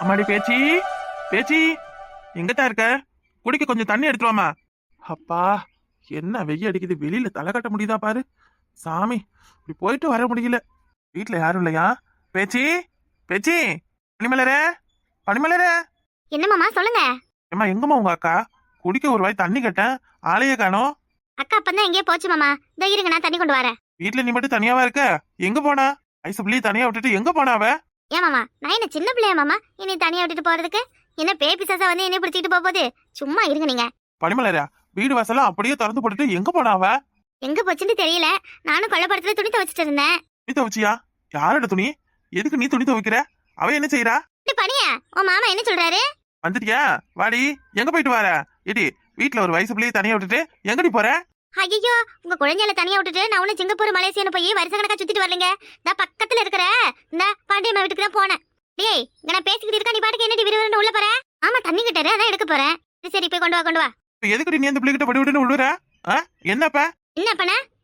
அம்மாடி பேச்சி பேச்சி. எங்கத்தான் இருக்க? குடிக்க கொஞ்சம் தண்ணி எடுத்துட்டு வாமா அப்பா என்ன வெய்ய அடிக்குது? வெளியில தலை கட்ட முடியுதா பாரு. சாமி இப்படி போயிட்டு வர முடியல. வீட்ல யாரும் இல்லையா? பேச்சி பேச்சி. பனிமலரே பனிமலரே. என்ன மாமா சொல்லுங்க. ஏம்மா எங்கம்மா உங்க அக்கா? குடிக்க ஒரு வாய் தண்ணி கேட்டேன். ஆளையே காணோம். அக்கா அப்பதான் எங்கேயோ போச்சு மாமா இதோ இருங்க நான் தண்ணி கொண்டு வரேன். வீட்ல நீ மட்டும் தனியாவா இருக்க? எங்க போனா? ஐசு பிள்ளைய தனியா விட்டுட்டு எங்க போனா அவ? ஏன் மாமா நான் என்ன சின்ன பிள்ளையா மாமா? இனி தனியா விட்டுட்டு போறதுக்கு? என்ன பேய் பிசாசா வந்து என்ன பிடிச்சிட்டு போக போகுது? சும்மா இருங்க நீங்க. பனிமலரா வீடு வாசலாம் அப்படியே திறந்து போட்டுட்டு எங்க போனா அவ? எங்க போச்சுன்னு தெரியல. நானும் கொல்லப்படத்துல துணி துவைச்சிட்டு இருந்தேன். துணி துவச்சியா? யாரோட துணி? எதுக்கு நீ துணி துவைக்கிற? அவ என்ன செய்யறா பண்ணியா உன் மாமா என்ன சொல்றாரு? வந்துட்டியா? வாடி எங்க போயிட்டு வர? இடி வீட்ல ஒரு வயசு பிள்ளைய தனியா விட்டுட்டு எங்கடி போற? ஐயோ உங்க குழந்தையில தனியா விட்டுட்டு நான் ஒண்ணு சிங்கப்பூர் மலேசியான்னு போய் வருஷ கணக்கா சுத்திட்டு வரலைங்க. நான் பக்கத்துல இருக்கிற இந்த பாண்டியம்மா வீட்டுக்கு தான் போனேன். டேய் இங்க நான் பேசிக்கிட்டு இருக்கேன் நீ பாட்டுக்கு என்னடி விறுவிறுன்னு உள்ள போற? ஆமா தண்ணி கிட்டாரு அதான் எடுக்க போறேன். சரி, சரி போய் கொண்டு வா கொண்டு வா. இப்ப எதுக்குடி நீ அந்த பிள்ளைகிட்ட படி விட்டுன்னு விழுற ஆ? என்னப்பா?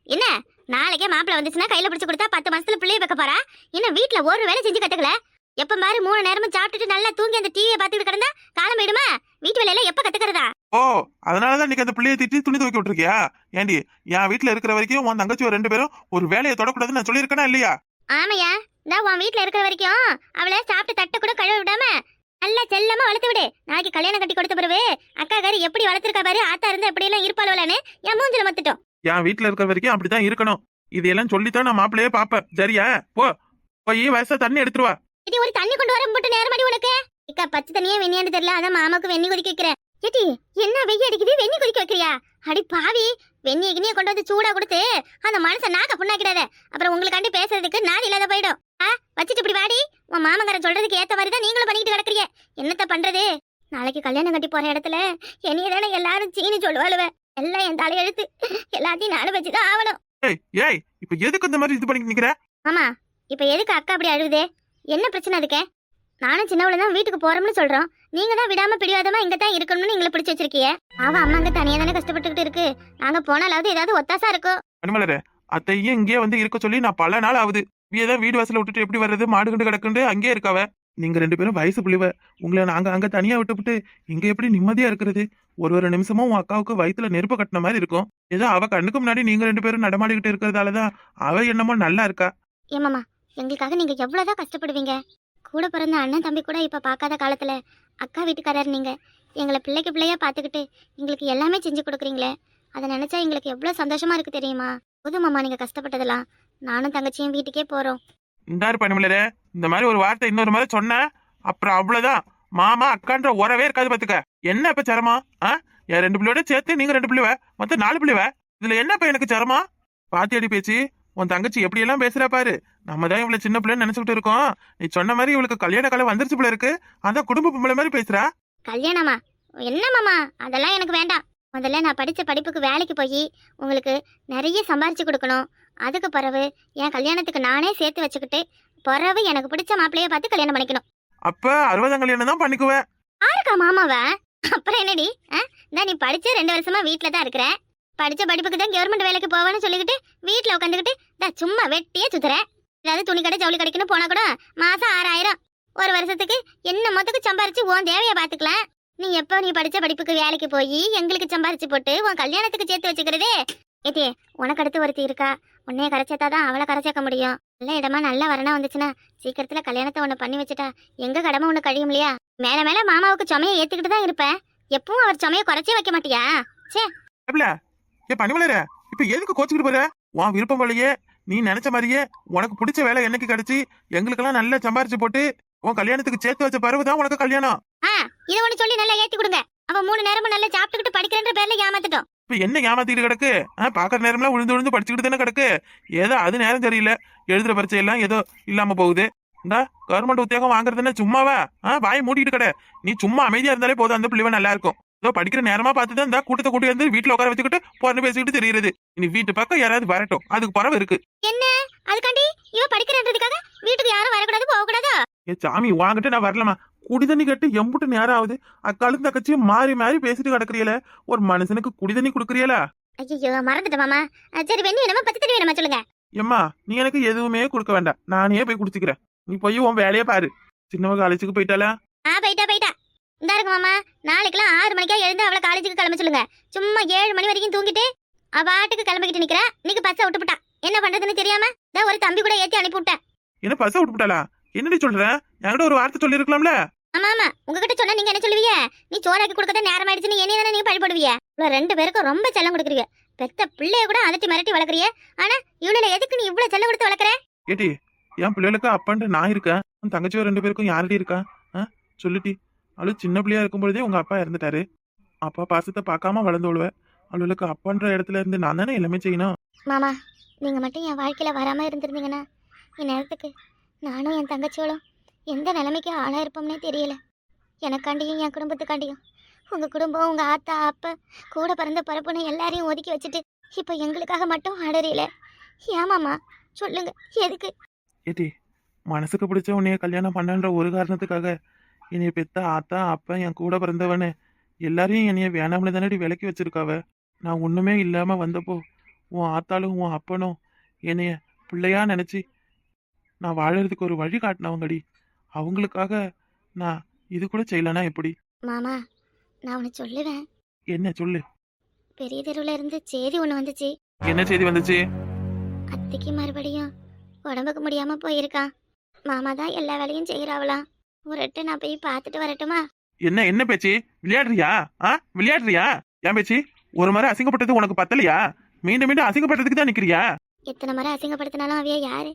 என்ன நாளைக்கே மாப்பிள்ள வந்துச்சுன்னா கையில பிடிச்சு கொடுத்தா பத்து மாசத்துல பிள்ளைய வைக்க போறா? இன்னும் வீட்ல ஒரு வேலை செஞ்சு கத்துக்கல? எப்ப மாதிரி மூணு நேரமும் சாப்பிட்டுட்டு நல்லா தூங்கி அந்த டிவியை பார்த்துட்டு கிடந்தா காலம் போயிடுமா வீட்டு வேலையில எப்ப கத்துக்கிறதா? ஓ அதனாலதான் இன்னைக்கு அந்த பிள்ளைய திட்டி துணி துவைக்க விட்டுருக்கியா? ஏண்டி என் வீட்ல இருக்கிற வரைக்கும் உன் தங்கச்சி ஒரு ரெண்டு பேரும் ஒரு வேலையை தொடக்கூடாதுன்னு நான் சொல்லியிருக்கேனா இல்லையா? ஆமையா இந்த உன் வீட்ல இருக்கிற வரைக்கும் அவளை சாப்பிட்டு தட்டை கூட கழுவ விடாம நல்லா செல்லமா வளர்த்து விடு. நாளைக்கு கல்யாணம் கட்டி கொடுத்த பிறகு அக்கா காரி எப்படி வளர்த்திருக்கா பாரு ஆத்தா இருந்தா எப்படி எல்லாம் இருப்பாளவளான்னு என் மூஞ்சில மத்துட்டோம். என் வீட்ல இருக்கிற வரைக்கும் அப்படிதான் இருக்கணும். இதையெல்லாம் சொல்லித்தான் நான் மாப்பிள்ளையே பாப்பேன் சரியா? போ போய் வயசா தண்ணி எடுத்துட்டு வா. இது ஒரு தண்ணி கொண்டு வர மட்டும் நேரமாடி உனக்கு. இக்கா பச்சை தண்ணியே வெண்ணியான்னு தெரியல அதான் மாமாக்கு வெண்ணி கொதிக்க வைக்கிறேன். ஏட்டி என்ன வெய்ய அடிக்குது? வெண்ணி கொதிக்க வைக்கிறியா? அடி பாவி வெண்ணி கிண்ணிய கொண்டு வந்து சூடா கொடுத்து அந்த மனுஷன் நாக்க புண்ணாக்கிடாத. அப்புறம் உங்களுக்காண்டி பேசுறதுக்கு நாடு இல்லாத போயிடும். ஆ வச்சுட்டு இப்படி வாடி. உன் மாமங்காரன் சொல்றதுக்கு ஏத்த மாதிரி தான் நீங்களும் பண்ணிட்டு கிடக்குறீங்க. என்னத்த பண்றது? நாளைக்கு கல்யாணம் கட்டி போற இடத்துல என்னைய தானே எல்லாரும் சீனி சொல்லுவாளுவ. எல்லாம் என் தலையெழுத்து எல்லாத்தையும் நானும் வச்சுதான் ஆகணும். ஏய் இப்ப எதுக்கு இந்த மாதிரி இது பண்ணிட்டு நிக்கிற? ஆமா இப்ப எதுக்கு அக்கா அப்படி அழுவுதே என்ன பிரச்சனை அதுக்கு? நானும் சின்னவள தான் வீட்டுக்கு போறோம்னு சொல்றோம். நீங்க தான் விடாம பிடிவாதமா இங்க தான் இருக்கணும்னு எங்களை பிடிச்சு வச்சிருக்கீங்க. அவ அம்மா அங்க தனியா தானே கஷ்டப்பட்டுக்கிட்டு இருக்கு. நாங்க போனாலாவது ஏதாவது ஒத்தாசா இருக்கும். பனிமலரே அத்தையும் இங்கேயே வந்து இருக்க சொல்லி நான் பல நாள் ஆகுது. தான் வீடு வாசல விட்டுட்டு எப்படி வர்றது? மாடு கண்டு கிடக்குண்டு அங்கேயே இருக்காவ. நீங்க ரெண்டு பேரும் வயசு புள்ளிவ. உங்களை நாங்க அங்க தனியா விட்டுவிட்டு இங்க எப்படி நிம்மதியா இருக்கிறது? ஒரு ஒரு நிமிஷமும் உன் அக்காவுக்கு வயித்துல நெருப்பு கட்டின மாதிரி இருக்கும். ஏதோ அவ கண்ணுக்கு முன்னாடி நீங்க ரெண்டு பேரும் நடமாடிக்கிட்டு இருக்கிறதாலதான் அவ என்னமோ நல்லா இருக்கா. ஏமாமா எங்களுக்காக நீங்க எவ்வளவுதான் கஷ்டப்படுவீங்க? கூட பிறந்த அண்ணன் தம்பி கூட இப்ப பார்க்காத காலத்துல அக்கா வீட்டுக்காரர் நீங்கள் எங்களை பிள்ளைக்கு பிள்ளையாக பார்த்துக்கிட்டு எங்களுக்கு எல்லாமே செஞ்சு கொடுக்குறீங்களே. அதை நினச்சா எங்களுக்கு எவ்வளோ சந்தோஷமாக இருக்குது தெரியுமா? போதுமாமா நீங்கள் கஷ்டப்பட்டதெல்லாம். நானும் தங்கச்சியும் வீட்டுக்கே போகிறோம் இந்தாரு பனிமலரே இந்த மாதிரி ஒரு வார்த்தை இன்னொரு மாதிரி சொன்ன அப்புறம் அவ்வளோதான் மாமா அக்கான்ற உறவே இருக்காது பார்த்துக்க என்ன இப்போ சரமா? ஆ? என் ரெண்டு பிள்ளையோட சேர்த்து நீங்கள் ரெண்டு பிள்ளைவ மொத்தம் நாலு பிள்ளைவ? இதில் என்ன இப்போ எனக்கு சிரமம் பாத்தியடி பேச்சு. உன் தங்கச்சி எப்படி எல்லாம் பேசுறா பாரு. நம்ம தான் இவ்வளவு சின்ன பிள்ளைன்னு நினைச்சுக்கிட்டு இருக்கோம். நீ சொன்ன மாதிரி இவளுக்கு கல்யாண காலம் வந்துருச்சு போல இருக்கு. அதான் குடும்ப பொம்பளை மாதிரி பேசுறா. கல்யாணமா? என்ன மாமா? அதெல்லாம் எனக்கு வேண்டாம். முதல்ல நான் படித்த படிப்புக்கு வேலைக்கு போய் உங்களுக்கு நிறைய சம்பாரிச்சு கொடுக்கணும். அதுக்கு பிறகு என் கல்யாணத்துக்கு நானே சேர்த்து வச்சுக்கிட்டு பிறகு எனக்கு பிடிச்ச மாப்பிள்ளைய பார்த்து கல்யாணம் பண்ணிக்கணும். அப்ப அறுபதாம் கல்யாணம் தான் பண்ணிக்குவேன் யாருக்கா மாமாவ? அப்புறம் என்னடி? இந்தா நீ படிச்ச ரெண்டு வருஷமா வீட்டில் தான் இருக்கிற. படிச்ச படிப்புக்கு தான் கவர்மெண்ட் வேலைக்கு போவேன்னு சொல்லிக்கிட்டு வீட்டில் உட்காந்துக்கிட்டு நான் சும்மா வெட்டியே சுத்துறேன் ஏதாவது துணி கடை ஜவுளி கடைக்குன்னு போனா கூட மாசம் ஆறாயிரம். ஒரு வருஷத்துக்கு என்ன மொத்தத்துக்கு சம்பாரிச்சு உன் தேவையை பார்த்துக்கலாம் நீ எப்போ நீ படிச்ச படிப்புக்கு வேலைக்கு போய் எங்களுக்கு சம்பாரிச்சு போட்டு உன் கல்யாணத்துக்கு சேர்த்து வச்சுக்கிறதே. ஏதே உனக்கு அடுத்து ஒருத்தி இருக்கா? உன்னைய கரைச்சா தான் அவளை கரைச்சாக்க முடியும். நல்ல இடமா நல்ல வரணா வந்துச்சுன்னா சீக்கிரத்துல கல்யாணத்தை ஒன்று பண்ணி வச்சுட்டா எங்க கடமை ஒன்று கழியும் இல்லையா? மேல மேல மாமாவுக்கு சுமையை ஏத்துக்கிட்டு தான் இருப்பேன். எப்பவும் அவர் சுமையை குறைச்சே வைக்க மாட்டியா? எப்பல ஏ பனிமலரே இப்ப எதுக்கு கோச்சுக்கிட்டு போற? உன் விருப்பம் போலயே நீ நினைச்ச மாதிரியே உனக்கு பிடிச்ச வேலை என்னைக்கு கிடைச்சி எங்களுக்கெல்லாம் நல்லா சம்பாரிச்சு போட்டு உன் கல்யாணத்துக்கு சேர்த்து வச்ச பிறகுதான் உனக்கு கல்யாணம். இதை ஒண்ணு சொல்லி நல்லா ஏத்தி கொடுங்க. அவன் மூணு நேரமும் நல்லா சாப்பிட்டுக்கிட்டு படிக்கிறன்ற பேர்ல ஏமாத்திட்டோம். இப்ப என்ன ஏமாத்திக்கிட்டு கிடக்கு? பாக்குற நேரம்லாம் விழுந்து விழுந்து படிச்சுக்கிட்டு தானே கிடக்கு? ஏதோ அது நேரம் சரியில்லை. எழுதுற பரீட்சை எல்லாம் ஏதோ இல்லாம போகுது. இந்தா கவர்மெண்ட் உத்தியோகம் வாங்குறதுன்னா சும்மாவா? ஆ வாய் மூடிட்டு கடை. நீ சும்மா அமைதியா இருந்தாலே போதும். அந்த பிள்ளைவ நல்லா இருக்கும். ஏதோ படிக்கிற நேரமா பார்த்து தான் இந்த கூட்டத்தை கூட்டி வந்து வீட்டுல உட்கார வச்சுக்கிட்டு பொண்ணு பேசிக்கிட்டு தெரியுது இனி வீட்டு பக்கம் யாராவது வரட்டும். அதுக்கு பரவ இருக்கு. என்ன? அதுக்காண்டி? இவ படிக்கிறன்றதுக்காக வீட்டுக்கு யாரும் வரக்கூடாது போக கூடாதா ஏ சாமி வாங்கிட்டு நான் வரலமா குடி தண்ணி கட்டு எம்புட்டு நேரம் ஆகுது. அக்காலும் தக்கச்சியும் மாறி மாறி பேசிட்டு கிடக்குறீல. ஒரு மனுஷனுக்கு குடி தண்ணி குடுக்குறீல ஐயோ மாமா. அஹ் சரி வெண்ணி வேணுமா பத்து தண்ணி வேணுமா சொல்லுங்க. எம்மா நீ எனக்கு எதுவுமே கொடுக்க வேண்டாம். நானே போய் குடிச்சுக்கிறேன். நீ போய் உன் வேலையை பாரு. சின்னவ காலேஜுக்கு போயிட்டாளா? ஆ போயிட்டா போயிட்டா. இந்த இருக்கு மாமா. நாளைக்கெல்லாம் ஆறு மணிக்கா எழுந்து அவளை காலேஜுக்கு கிளம்ப சொல்லுங்க. சும்மா ஏழு மணி வரைக்கும் தூங்கிட்டு அவ பாட்டுக்கு கிளம்பிக்கிட்டு நிக்கிறா. இன்னைக்கு பஸ்ஸை விட்டுப்புட்டா என்ன பண்றதுன்னு தெரியாம தான் ஒரு தம்பி கூட ஏத்தி அனுப்பி விட்டேன். என்ன பச விட்டுட்டாளா என்னடி சொல்ற? என்கிட்ட ஒரு வார்த்தை சொல்லி இருக்கலாம்ல ஆமா ஆமா. உங்ககிட்ட சொன்னா நீங்க என்ன சொல்லுவீங்க? நீ சோறாக்கி கொடுக்கத நேரம் ஆயிடுச்சுன்னு என்ன தானே நீங்க பழிப்படுவீங்க இவ்வளவு ரெண்டு பேருக்கும் ரொம்ப செல்லம் கொடுக்குறீங்க. பெத்த பிள்ளைய கூட அதட்டி மிரட்டி வளர்க்குறிய ஆனா இவனுல எதுக்கு நீ இவ்வளவு செல்லம் கொடுத்து வளர்க்குற? ஏடி என் பிள்ளைகளுக்கு அப்பான்ட்டு நான் இருக்கேன். உன் தங்கச்சியோ ரெண்டு பேருக்கும் யாரடி இருக்கா? ஆ? சொல்லுடி அவளு சின்ன பிள்ளையா இருக்கும் பொழுதே உங்க அப்பா இறந்துட்டாரு. அப்பா பாசத்தை பார்க்காம வளர்ந்து விழுவ அவளுக்கு அப்பான்ற இடத்துல இருந்து நான் தானே எல்லாமே செய்யணும்? மாமா நீங்க மட்டும் என் வாழ்க்கையில வராம இருந்திருந்தீங்கன்னா இந்நேரத்துக்கு நானும் என் தங்கச்சியோளும் எந்த நிலைமைக்கு ஆளா இருப்போம்னே தெரியல. எனக்காண்டியும் என் குடும்பத்துக்காண்டியும். உங்க குடும்பம் உங்க ஆத்தா அப்பா கூட பிறந்த பரப்புன்னு எல்லாரையும் ஒதுக்கி வச்சுட்டு இப்போ எங்களுக்காக மட்டும் ஆடறியல ஏமாமா சொல்லுங்க எதுக்கு? ஏடி மனசுக்கு பிடிச்ச உன்னைய கல்யாணம் பண்ணன்ற ஒரு காரணத்துக்காக என்னைய பெத்த ஆத்தா அப்பா என் கூட பிறந்தவனு. எல்லாரையும் என்னைய வேணாம்னு தானடி விலக்கி வச்சிருக்காவ. நான் ஒண்ணுமே இல்லாம வந்தப்போ உன் ஆத்தாலும் உன் அப்பனும் என்னைய பிள்ளையா நினைச்சு நான் வாழறதுக்கு ஒரு வழி காட்டினவங்கடி. அவங்களுக்காக நான் இது கூட செய்யலனா எப்படி? மாமா நான் உன்னை சொல்லுவேன். என்ன சொல்லு? பெரிய தெருவுல இருந்து செய்தி ஒன்று வந்துச்சு. என்ன செய்தி வந்துச்சு? அத்தைக்கு மறுபடியும் உடம்புக்கு முடியாம போயிருக்கான். மாமா தான் எல்லா வேலையும் செய்கிறாவலாம் ஒரு எட்டு நான் போய் பார்த்துட்டு வரட்டுமா? என்ன என்ன பேச்சு? விளையாடுறியா? ஆ? விளையாடுறியா? ஏன் பேச்சு? ஒரு முறை அசிங்கப்பட்டது உனக்கு பத்தலையா? மீண்டும் மீண்டும் அசிங்கப்பட்டதுக்கு தான் நிக்கிறியா? எத்தனை முறை அசிங்கப்படுத்தினாலும் அவிய யாரு?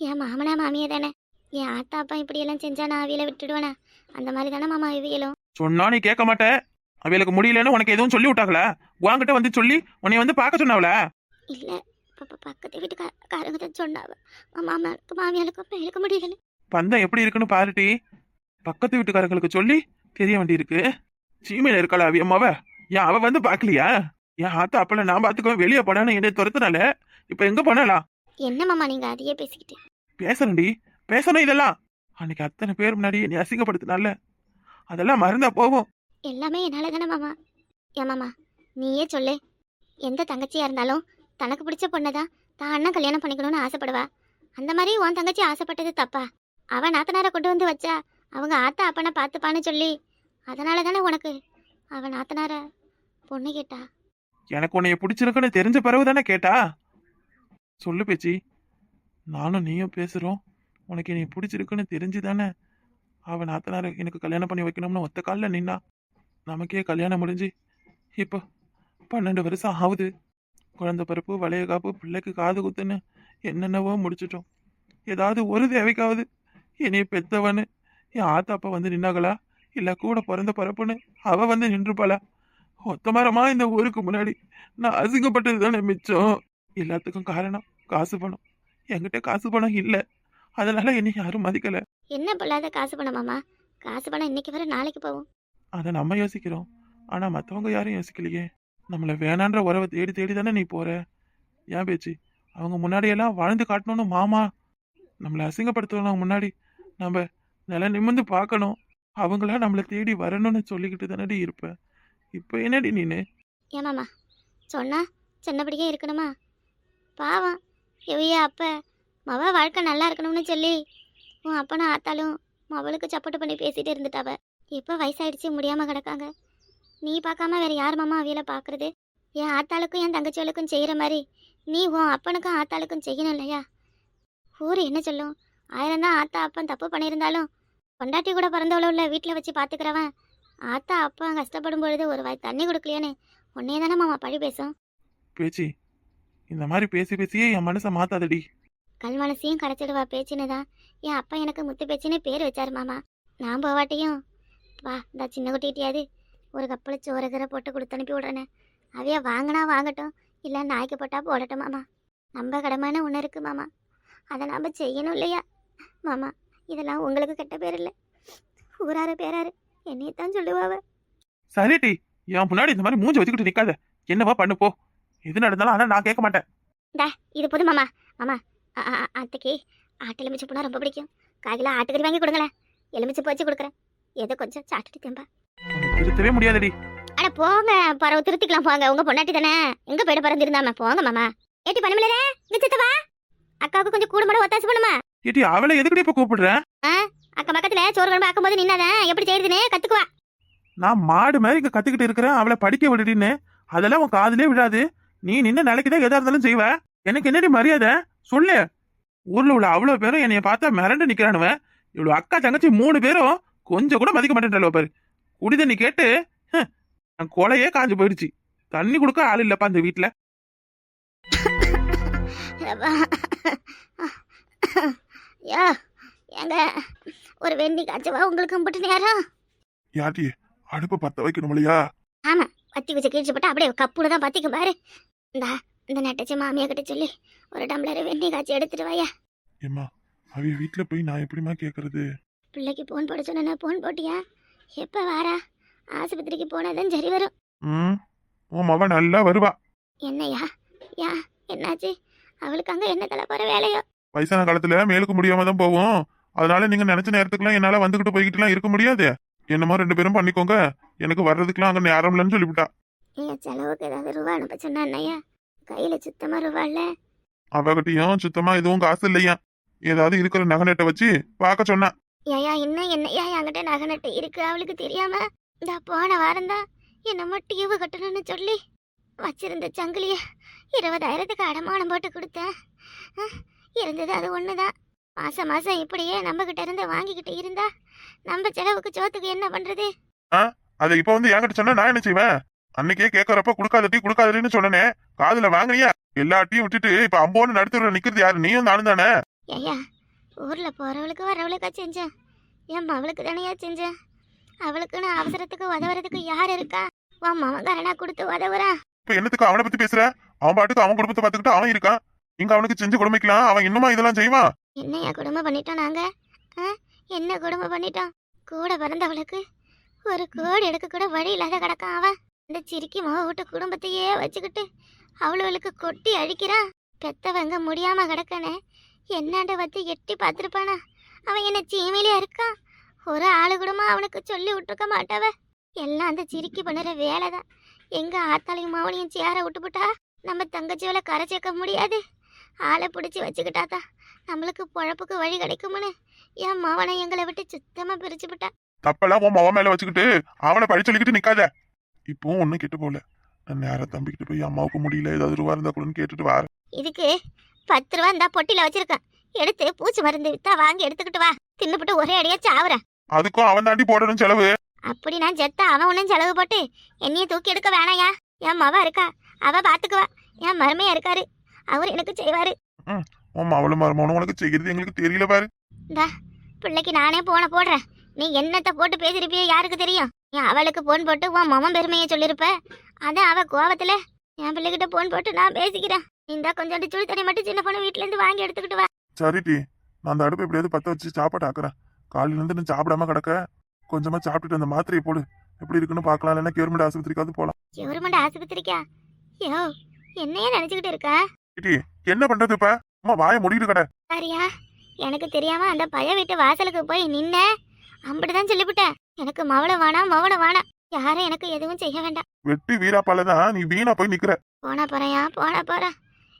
என் மாமனா மாமியா தானே. என் ஆத்தா அப்பா இப்படி எல்லாம் செஞ்சா நான் அவியலை விட்டுடுவேனா? அந்த மாதிரி தானே மாமா இவியலும் சொன்னா நீ கேட்க மாட்ட. அவைகளுக்கு முடியலன்னு உனக்கு எதுவும் சொல்லி விட்டாங்களா? உன்கிட்ட வந்து சொல்லி உன்னை வந்து பார்க்க சொன்னாவல இல்ல பக்கத்து வீட்டுக்காரங்க தான் சொன்னாவ மாமாவுக்கு மாமியாளுக்கும் பேருக்கு முடியலன்னு. பந்தம் எப்படி இருக்குன்னு பாருட்டி பக்கத்து வீட்டுக்காரங்களுக்கு சொல்லி தெரிய வேண்டியிருக்கு. சீமையில இருக்காளா அவி அம்மாவ? ஏன் அவ வந்து பார்க்கலையா என் ஆத்தா அப்பல நான் பார்த்துக்கோ வெளியே போடான்னு என்னை துரத்துனால? இப்ப எங்க போனாலாம் என்ன மாமா நீங்க அதையே பேசிக்கிட்டு பேசணும்டி பேசணும் இதெல்லாம். அன்னைக்கு அத்தனை பேர் முன்னாடி நீ அசிங்கப்படுத்தினால. அதெல்லாம் மறந்தா போகும் எல்லாமே என்னால தானே மாமா. ஏன் மாமா நீயே சொல்லு. எந்த தங்கச்சியா இருந்தாலும் தனக்கு பிடிச்ச பொண்ணை தான் தான் அண்ணன் கல்யாணம் பண்ணிக்கணும்னு ஆசைப்படுவா. அந்த மாதிரி உன் தங்கச்சி ஆசைப்பட்டது தப்பா? அவன் நாத்தனாரை கொண்டு வந்து வச்சா அவங்க ஆத்தா அப்பனை பார்த்துப்பான்னு சொல்லி. அதனால தானே உனக்கு? அவன் நாத்தனார பொண்ணு கேட்டா. எனக்கு உன்னைய பிடிச்சிருக்குன்னு தெரிஞ்ச பிறகு தானே கேட்டா? சொல்லு பேச்சி. நானும் நீயும் பேசுறோம். உனக்கு நீ பிடிச்சிருக்குன்னு தெரிஞ்சு தானே அவன் நாத்தனார எனக்கு கல்யாணம் பண்ணி வைக்கணும்னு ஒத்த காலில் நின்னா. நமக்கே கல்யாணம் முடிஞ்சு இப்போ பன்னெண்டு வருஷம் ஆகுது. குழந்த பிறப்பு வளைய காப்பு பிள்ளைக்கு காது குத்துன்னு என்னென்னவோ முடிச்சிட்டோம். ஏதாவது ஒரு தேவைக்காவது என்னைய பெத்தவனு. என் ஆத்தா அப்பா வந்து நின்னாங்களா? இல்லை கூட பிறந்த பிறப்புன்னு அவ வந்து நின்றுப்பாளா? ஒத்த மரமா இந்த ஊருக்கு முன்னாடி. நான் அசிங்கப்பட்டது தானே மிச்சம். எல்லாத்துக்கும் காரணம் காசு பணம். என்கிட்ட காசு பணம் இல்லை. அதனால என்னை யாரும் மதிக்கல. என்ன பொல்லாத காசு பணம் மாமா? காசு பணம் இன்னைக்கு வர நாளைக்கு போகும். அதை நம்ம யோசிக்கிறோம். ஆனா மத்தவங்க யாரும் யோசிக்கலையே. நம்மள வேணான்ற உறவை தேடி தேடி தானே நீ போற. ஏன் பேச்சு? அவங்க முன்னாடியெல்லாம் வாழ்ந்து காட்டணும்னு மாமா. நம்மளை அசிங்கப்படுத்தணும் முன்னாடி நம்ம நில நிமிர்ந்து பார்க்கணும். அவங்களா நம்மளை தேடி வரணும்னு சொல்லிக்கிட்டு தானடி இருப்பேன் இப்போ என்னடி நீனு? ஏன் சொன்னா சின்னபடியே இருக்கணுமா? பாவம் எவைய அப்ப மவ வாழ்க்கை நல்லா இருக்கணும்னு சொல்லி உன் அப்பனும் ஆத்தாலும் மவளுக்கு சப்போர்ட் பண்ணி பேசிட்டு இருந்துட்டாவ. இப்போ வயசாயிடுச்சு முடியாம கிடக்காங்க. நீ பார்க்காம வேற யார் மாமா அவியலை பார்க்கறது? என் ஆத்தாளுக்கும் என் தங்கச்சிகளுக்கும் செய்கிற மாதிரி நீ உன் அப்பனுக்கும் ஆத்தாளுக்கும் செய்யணும் இல்லையா? ஊர் என்ன சொல்லும்? ஆயிரம் தான் ஆத்தா அப்பன் தப்பு பண்ணியிருந்தாலும் பொண்டாட்டி கூட பிறந்தவள உள்ள வீட்டில் வச்சு பார்த்துக்கிறவன் ஆத்தா அப்பா கஷ்டப்படும் பொழுது ஒரு வாய் தண்ணி கொடுக்கலையேன்னு உன்னையே தானே மாமா பழி பேசும். பேச்சு இந்த மாதிரி பேசி பேசியே என் மனசை மாத்தாதடி. கல் மனசையும் கரைச்சிடுவா பேச்சுன்னு தான். என் அப்பா எனக்கு முத்து பேச்சுன்னு பேர் வச்சாரு மாமா. நான் போவாட்டியும். வா இந்த சின்ன குட்டிட்டியாது ஒரு கப்பல் சோறுகிற போட்டு கொடுத்து அனுப்பி விடுறேனே அவைய வாங்கினா வாங்கட்டும் இல்லை நாய்க்கு போட்டா போடட்டும் மாமா. நம்ம கடமைன்னு ஒன்று இருக்கு மாமா. அதை நாம் செய்யணும் இல்லையா? மாமா இதெல்லாம் உங்களுக்கு கெட்ட பேர் இல்லை. ஊராரு பேராரு. என்னைய தான் சொல்லுவாவ. சரிடி என் முன்னாடி இந்த மாதிரி மூஞ்சி வச்சுக்கிட்டு நிக்காத. என்னவா பண்ணு போ. எது நடந்தாலும் ஆனா நான் கேட்க மாட்டேன். இது போதும் மாமா. மாமா அ- அ- அ- அத்தைக்கு ஆட்டு எலுமிச்சை பூனா ரொம்ப பிடிக்கும். காய்கில ஆட்டுக்கறி வாங்கி கொடுங்களேன் எலுமிச்சை போச்சு கொடுக்குறேன். ஏதோ கொஞ்சம் சாப்பிட்டுட்டு தெம்பா உன்னை திருத்தவே முடியாதடி. அட போங்க. பரவ திருத்திக்கலாம் போங்க. உங்க பொண்டாட்டி தானே. எங்க போயிட பறந்துருந்தாம போங்க மாமா. ஏட்டி பண்ணமில்ல இங்க சித்தவா அக்காவுக்கு கொஞ்சம் கூட மாட ஒத்தாசு பண்ணுமா ஏட்டி அவளை எதுக்கடி இப்ப கூப்பிடுற? அக்கம் பக்கத்துல சோறு குழம்பு ஆக்கும்போது நின்னாதான் எப்படி செய்யுதுன்னு கத்துக்குவா. நான் மாடு மாதிரி இங்க கத்துக்கிட்டு இருக்கிறேன். அவளை படிக்க விடுடின்னு. அதெல்லாம் உன் காதுலயே விடாது நீ நின்ன நாளைக்கு தான் எதா இருந்தாலும் செய்வ. எனக்கு என்னடி மரியாதை? சொல்லு. ஊர்ல உள்ள அவ்வளவு பேரும் என்னைய பார்த்தா மிரண்டு நிக்கிறானுவ. இவ்வளவு அக்கா தங்கச்சி மூணு பேரும் கொஞ்சம் கூட மதிக்க மாட்டேன்டா பாரு. குடி தண்ணி கேட்டு கொலையே காஞ்சு போயிடுச்சு. தண்ணி கொடுக்க ஆள் இல்லப்பா அந்த வீட்டுல. யா ஏங்க ஒரு வெண்ணி காய்ச்சவா? உங்களுக்கு கும்பிட்டு நேரம்? யாட்டி அடுப்பை பத்த வைக்கணும் இல்லையா? பத்தி வச்சு கீழ்ச்சி போட்டு அப்படியே கப்புல தான் பத்திக்கும் பாரு. இந்த இந்த நட்டச்சி மாமியா கிட்ட சொல்லி ஒரு டம்ளர் வெண்ணி காய்ச்சி எடுத்துட்டு வாயா. ஏம்மா அவைய வீட்டுல போய் நான் எப்படிமா கேக்குறது? பிள்ளைக்கு போன் போட சொன்னா போன் போட்டியா? எப்ப வாரா? ஆஸ்பத்திரிக்கு போனாதான் சரி வரும். ம் உன் மவ நல்லா வருவா. என்னையா? யா என்னாச்சு? அவளுக்கு அங்க என்ன தலை போற வேலையோ? வயசான காலத்துல மேலுக்கு முடியாம தான் போவோம் அதனால நீங்க நினைச்ச நேரத்துக்குலாம் என்னால வந்துகிட்டு போய்கிட்டுலாம் இருக்க முடியாது. என்னமோ ரெண்டு பேரும் பண்ணிக்கோங்க. எனக்கு வர்றதுக்குலாம் அங்க நேரம் இல்லைன்னு சொல்லிவிட்டா. ஏன் செலவுக்கு ஏதாவது ரூபா அனுப்ப சொன்னா என்னையா கையில சுத்தமா ரூபா இல்ல? அவகிட்டயும் சுத்தமா எதுவும் காசு இல்லையா? ஏதாவது இருக்கிற நகை நட்டை வச்சு பார்க்க சொன்னா. ஏயா இன்னும் என்னையா என்கிட்ட நகை நட்டு இருக்கு அவளுக்கு தெரியாம? இந்த போன வாரம் தான் என்னமோ டியூவு கட்டணும்னு சொல்லி வச்சிருந்த சங்கிலிய இருபதாயிரத்துக்கு அடமானம் போட்டு கொடுத்தேன். இருந்தது அது ஒண்ணுதான். மாசம் மாசம் இப்படியே நம்ம கிட்ட இருந்து வாங்கிக்கிட்டு இருந்தா நம்ம செலவுக்கு சோத்துக்கு என்ன பண்றது? அதை இப்ப வந்து என்கிட்ட சொன்னா நான் என்ன செய்வேன்? அன்னைக்கே கேக்குறப்ப குடுக்காதட்டி குடுக்காதட்டின்னு சொன்னனே. காதுல வாங்குறியா எல்லாத்தையும் விட்டுட்டு இப்ப அம்போன்னு நடுத்தூர்ல நிக்கிறது யாரு? நீயும் நானும் தானே? ஏயா ஊர்ல போறவளுக்கு வரவளுக்கா செஞ்சேன்? என் அவளுக்கு தானையா செஞ்சேன்? அவளுக்குன்னு அவசரத்துக்கு உதவுறதுக்கு யார் இருக்கா? உன் மவங்காரனா கொடுத்து உதவுறா. இப்ப என்னத்துக்கு அவனை பத்தி பேசுற? அவன் பாட்டுக்கு அவன் குடும்பத்தை பாத்துக்கிட்டு அவன் இருக்கான். இங்க அவனுக்கு செஞ்சு கொடுமைக்கலாம். அவன் இன்னுமா இதெல்லாம் செய்வான்? என்னையா குடும்பம் பண்ணிட்டோம் நாங்க? ஆ? என்ன குடும்பம் பண்ணிட்டோம்? கூட பிறந்தவளுக்கு ஒரு கோடி எடுக்க கூட வழி இல்லாத கிடக்கான் அவன். இந்த சிரிக்கி மக விட்டு குடும்பத்தையே வச்சுக்கிட்டு அவளுகளுக்கு கொட்டி அழிக்கிறான் பெத்தவங்க முடியாம கிடக்கனே. என்னாண்ட பார்த்து எட்டி பார்த்துருப்பானா? அவன் என்ன சீமையிலே இருக்கான் ஒரு ஆளு கூடமா அவனுக்கு சொல்லி விட்டுருக்க மாட்டாவ. எல்லாம் அந்த சிரிக்கி பண்ணுற வேலை தான் எங்க ஆத்தாளையும் மாவனையும் சேர விட்டுப்புட்டா நம்ம தங்கச்சியோல கரை சேர்க்க முடியாது. ஆளை பிடிச்சி வச்சுக்கிட்டாதான் நம்மளுக்கு பொழப்புக்கு வழி கிடைக்கும்னு. என் மவனை எங்களை விட்டு சுத்தமா பிரிச்சு விட்டா. தப்பெல்லாம் உன் மவன் மேல வச்சுக்கிட்டு அவனை பழி சொல்லிக்கிட்டு நிக்காத. இப்போ ஒண்ணும் கெட்டு போல. நான் நேரா தம்பிக்கிட்டு போய் அம்மாவுக்கு முடியல ஏதாவது ரூபா இருந்தா கூடன்னு கேட்டுட்டு வர இதுக்கு பத்து ரூபா இந்த பொட்டில வச்சிருக்கேன். எடுத்து பூச்சி மருந்து வித்தா வாங்கி எடுத்துக்கிட்டு வா. தின்னுபிட்டு ஒரே அடியா சாவுறேன் அதுக்கும் அவன் தாண்டி போடணும் செலவு. அப்படி நான் செத்தா அவன் ஒன்றும் செலவு போட்டு என்னைய தூக்கி எடுக்க வேணாயா? என் மவ இருக்கா. அவ பாத்துக்குவா. என் மருமையா இருக்காரு. அவர் எனக்கு செய்வாரு. உன் மவளும் மருமவனும் உனக்கு செய்யறது எங்களுக்கு தெரியல பாரு. பிள்ளைக்கு நானே போன போடுறேன். நீ என்னத்த போட்டு பேசிருப்பியோ யாருக்கு தெரியும்? நீ அவளுக்கு போன் போட்டு உன் மமன் பெருமையை சொல்லிருப்ப? அதான் அவ கோவத்துல என் பிள்ளைகிட்ட போன் போட்டு நான் பேசிக்கிறேன். இந்த கொஞ்சோண்டு சுடு தண்ணி மட்டும் சின்ன பொண்ணு வீட்ல இருந்து வாங்கி எடுத்துக்கிட்டு வா. சரிட்டி நான் அந்த அடுப்பு எப்படியாவது பத்த வச்சு சாப்பாடு ஆக்குறேன். காலையில இருந்து நான் சாப்பிடாம கிடக்க. கொஞ்சமா சாப்பிட்டுட்டு அந்த மாத்திரையை போடு. எப்படி இருக்குன்னு பார்க்கலாம். இல்லைன்னா கவர்மெண்ட் ஆஸ்பத்திரிக்காவது போலாம். கவர்மெண்ட் ஆஸ்பத்திரிக்கா? யோ என்னைய நினைச்சுக்கிட்டு இருக்கா? டிடி என்ன பண்றது இப்ப? அம்மா வாய முடிட்டு கடை. சாரியா எனக்கு தெரியாம அந்த பய வீட்டு வாசலுக்கு போய் நின்ன. அம்பிட்டுதான் சொல்லிவிட்டேன் எனக்கு மவள வேணாம் மவள வேணாம். யாரும் எனக்கு எதுவும் செய்ய வேண்டாம். வெட்டி வீராப்பால தான் நீ வீணா போய் நிக்கிற. போனா போறையா போனா போறேன்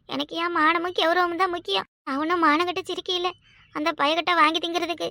எனக்கு ஏன் மானமும் கௌரவமும் தான் முக்கியம். அவனும் மானங்கிட்ட சிரிக்கி இல்ல அந்த பயக்கிட்ட வாங்கி திங்கிறதுக்கு.